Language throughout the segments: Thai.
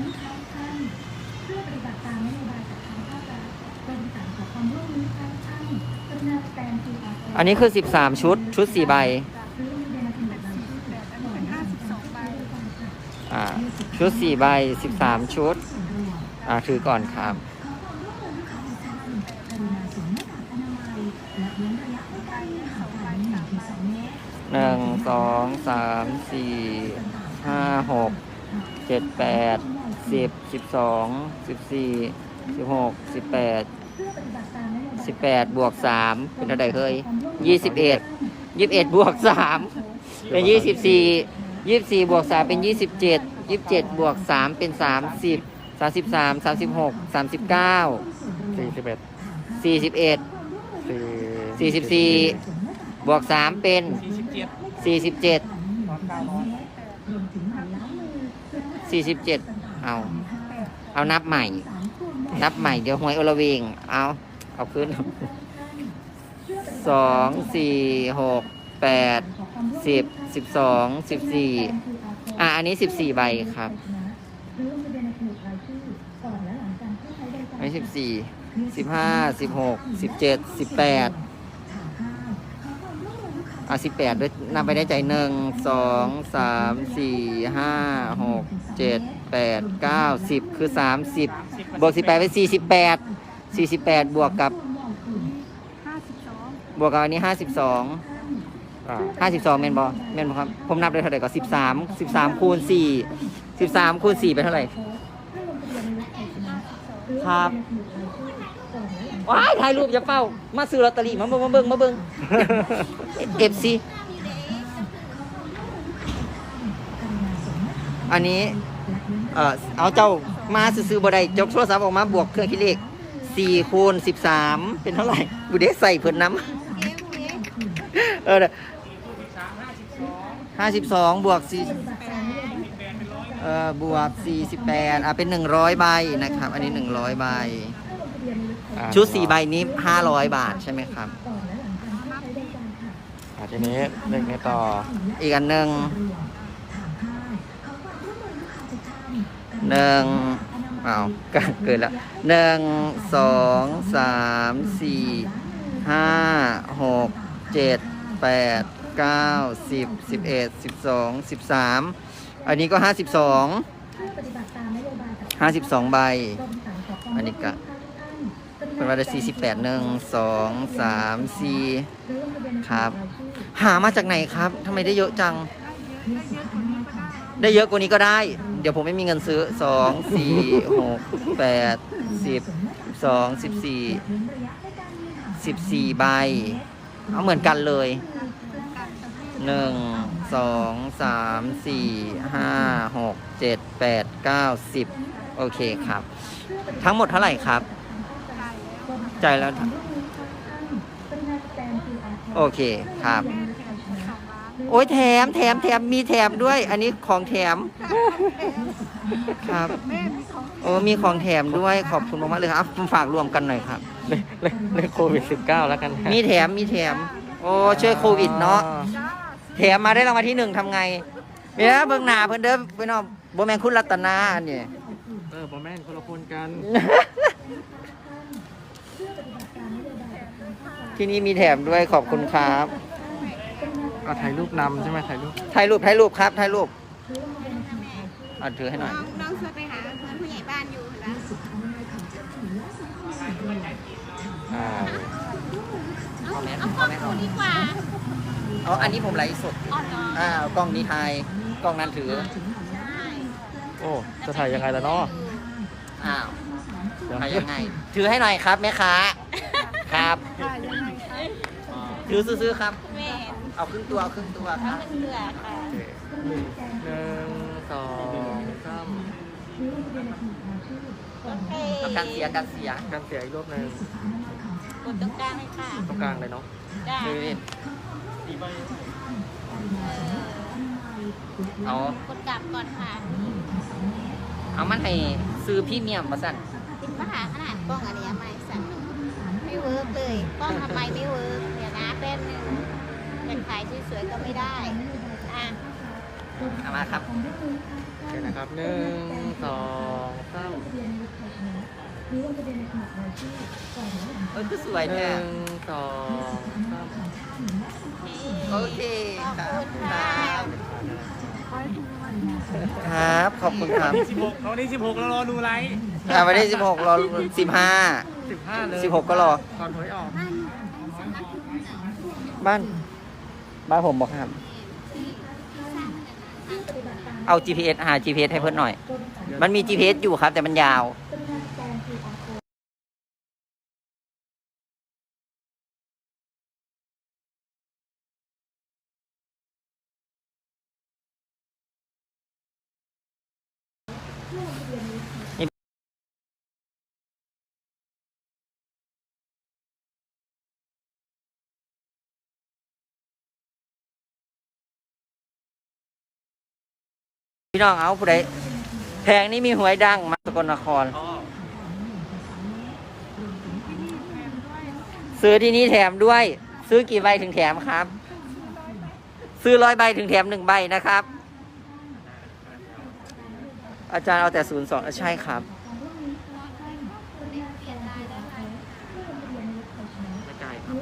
คุ้มครองท่านเพื่อปฏิบัติตามนโยบายจากทางภาครัฐกรมสารขอความร่วมมือให้ท่านกรุณาสแตน QR code อันนี้คือ 13 ชุดชุด4ใบหรือมีในบัตรชื่อแบบอันนี้เป็น52ใบ อ่า ชุด 4 ใบ 13 ชุด อ่า ถือก่อนครับหนึ่งสองสามสี่ห้าหก เจ็ดแปดสิบสิบสองสิบสี่สิบหกสิบแปดสิบแปดบวกสามเป็นเท่าไหร่เฮ้ยยี่สิบเอ็ดยี่สิบเอ็ดบวกสามเป็นยี่สิบสี่ยี่สิบสี่บวกสามเป็นยี่สิบเจ็ดยี่สิบเจ็ดบวกสามเป็นสามสิบสามสิบสามสามสิบหกสามสิบเก้าสี่สิบเอ็ดสี่สิบเอ็ดสี่สี่สิบสี่บวกสามเป็นสี่สิบเจ็ด สี่สิบเจ็ดเอา เอานับใหม่ นับใหม่เดี๋ยวหวยอลเวง เอา เอาขึ้นสองสี่หกแปดสิบสิบสองสิบสี่อะ อันนี้สิบสี่ใบครับอันนี้สิบสี่สิบห้าสิบหกสิบเจ็ดสิบแปด อะสิบแปดด้วยนำไปได้ใจหนึ่งสองสามสี่ห้าหกเจ็ดแปดเก้าสิบคือสามสิบบวกสิบแปดเป็นสี่สิบแปดสี่สิบแปดบวกกับ บวกกับอันนี้ห้าสิบสองอ่าห้าสิบสองเมนบอเมนบอครับ ผมนับได้เท่าไหร่ก็สิบสามสิบสามคูณสี่สิบสามคูณสี่เป็นเท่าไหร่ ครับว้ายถ่ายรูปอย่าเป้า มาซื้อลอตเตอรี่มาเบิ่งมาเบิ่งมาเบิ่งเอฟซีอันนี้เอ่อเอาเจ้ามาซื้อบ่ได้จกโทรศัพท์ออกมาบวกเครื่องคิดเลขสี่คูณสิบสามเป็นเท่าไหร่บุเดใส่เพิ่นน้ำเออห้าสิบสองบวกสี่ เอ่อบวกสี่สิบแปดอะเป็นหนึ่งร้อยใบนะครับ อันนี้หนึ่งร้อยใบ อ่าชุดสี่ใบนี้ห้าร้อยบาทใช่ไหมครับ อ่าทีนี้เลขนี้ต่ออีกอันหนึ่งหนึ่งอ้าวเกิดแล้วหนึ่งสองสามสี่ห้าหกเจ็ดแปดเก้าสิบสิบเอ็ดสิบสองสิบสาม อันนี้ก็ห้าสิบสองห้าสิบสองใบอันนี้ก็ เป็นวันละสี่สิบแปดหนึ่งสองสามสี่ ครับ หามาจากไหนครับทำไมได้เยอะจัง ได้เยอะกว่านี้ก็ได้ เดี๋ยวผมไม่มีเงินซื้อสองสี่หกแปดสิบสองสิบสี่สิบสี่ใบ เอาเหมือนกันเลยหนึ่ง สองสามสี่ห้าหกเจ็ดแปดเก้าสิบโอเคครับ ทั้งหมดเท่าไหร่ครับ จ่ายแล้วโอเคครับ โอ้ยแถมแถมแถมมีแถมด้วย อันนี้ของแถมครับโอ้มีของแถมด้วยขอบคุณมากๆเลยครับฝากรวมกันหน่อยครับเลขเลขเลขโควิดสิบเก้าแล้วกันฮะมีแถมมีแถม โอ้ช่วยโควิดเนาะ แถมมาได้รางวัลที่หนึ่งทำไงเนี่ยเบิ่งหน้าเพิ่นเด้อพี่น้องบ่แม่นคุณรัตนาอันนี้ เออบอแม่นคนละคนกัน ที่นี่มีแถมด้วยขอบคุณครับเอาถ่ายรูปนำใช่ไหมถ่ายรูปถ่ายรูปถ่ายรูปครับถ่ายรูปเอาถือให้หน่อย น้องน้องช่วยไปหาเพื่อนผู้ใหญ่บ้านอยู่นะอ่า เอาแม่เอากล้เอาองแม่ดูเอาดีกว่า เอาอันนี้ผมไลฟ์สดอ่อนเนาะอ่าเอากล้องนี้ถ่าย กล้องนั้นถือ โอ้ จะถ่ายยังไงล่ะเนาะอ้าวเดี๋ยวถ่ายยังไง ถือให้หน่อยครับแม่ค้า ครับ ถือซื้อๆครับ แม่เอาครึ่งตัวเอาครึ่งตัวครับเป็นเหลือค่ะโอเคหนึ่งสองสามเอาการเสียการเสียการเสียอีกรอบหนึ่ง กดตรงกลางเลยค่ะ ตรงกลางเลยเนาะได้คือเอากดกลับก่อนค่ะเอามันให้ซื้อพรี่เมียมมาสั่นมาหาขนาดกล้องอันนี้ไม่สั่นไม่เวิร์กเลยกล้องทำไมไม่เวิร์กเดี๋ยวนะแป๊บนึงแต่ขายสวยๆก็ไม่ได้อะเอามาครับความร่วมมือนะคะเดี๋ยวนะครับหนึ่งสองสาม ทะเบียนรถไฟฟ้าหรือลงทะเบียนในสมุดรายชื่อก่อนหรือหลังเออคือสวยหแท้นึ่งสองสามโอเคครับขอบคุณค่ะครับ ขอบคุณครับวันที่สิบหกวันที่สิบหกเรารอดูไลฟ์อ่าวันที่สิบหกรอสิบห้าสิบห้าเลยสิบหกก็รอ ก่อนหวยออก บ้าน บ้านผมบอกครับ เอา GPS หา GPS ให้เพื่อนหน่อย มันมี GPS อยู่ครับ แต่มันยาวกรุ พี่น้องเอาผู้ใดแพงนี่มีหวยดังมาสกลนคร ซื้อที่นี่แถมด้วย ซื้อกี่ใบถึงแถมครับ ซื้อร้อยใบถึงแถมหนึ่งใบนะครับ อาจารย์เอาแต่ศูนย์สองใช่ครับไม่ไกลครับ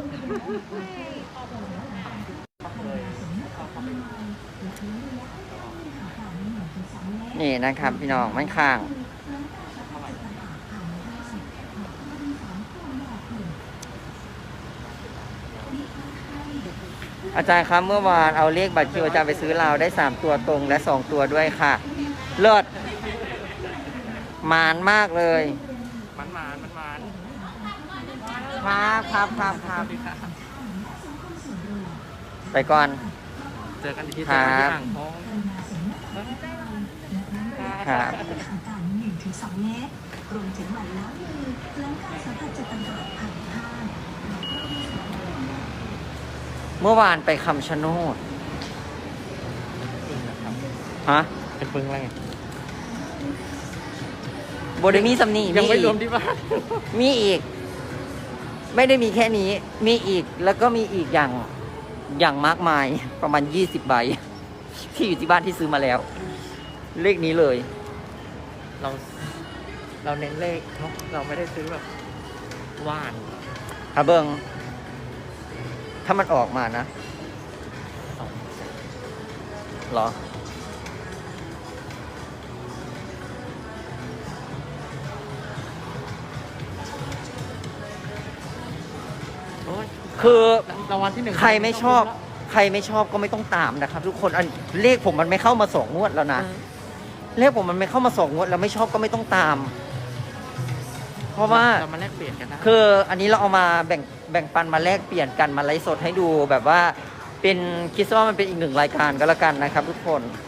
นี่นะครับพี่น้องมันข้างอาจารย์ครับเมื่อวานเอาเลขบัตรคิวอาจารย์ไปซื้อเราได้ 3 ตัวตรงและ 2 ตัวด้วยค่ะ เลิศ มานมากเลยมันหมานมันหมานครับครับครับครับสวัสดีครับไปก่อน เจอกันอีกทีครัเจอกันที่บอ่างทองครับ ต่างๆ1ถึง2เมตร รวมถึงหมั่นล้างมือล้างการสัมผัสจุดต่างๆผ่านผ้าเมื่อวานไปคำชะโนดปึ้งนะครับฮะเป็นปึ้งอะไรไง โบเดมีซัมนี่ยังไม่อีกรวมที่บ้านมีอีก ไม่ได้มีแค่นี้ มีอีกแล้วก็มีอีกอย่างอย่างมากมายประมาณ20ใบ ที่อยู่ที่บ้านที่ซื้อมาแล้ว เลขนี้เลย เราเราเน้นเลขเนาะเราไม่ได้ซื้อแบบว่านครับเบิงถ้ามันออกมานะสองเหรอ คือรางวัลที่หนึ่งใครไม่ชอบ ใครไม่ชอบก็ไม่ต้องตามนะครับ ทุกคนอันเลขผมมันไม่เข้ามาสองงวดแล้วนะเลขผมมันไม่เข้ามาสองงวดแล้วไม่ชอบก็ไม่ต้องตาม เพราะว่าเรามาแลกเปลี่ยนกันนะคืออันนี้เราเอามาแบ่งแบ่งปันมาแลกเปลี่ยนกันมาไลฟ์สดให้ดูแบบว่าเป็นคิดซะว่ามันเป็นอีกหนึ่งรายการก็แล้วกันนะครับ ทุกคนค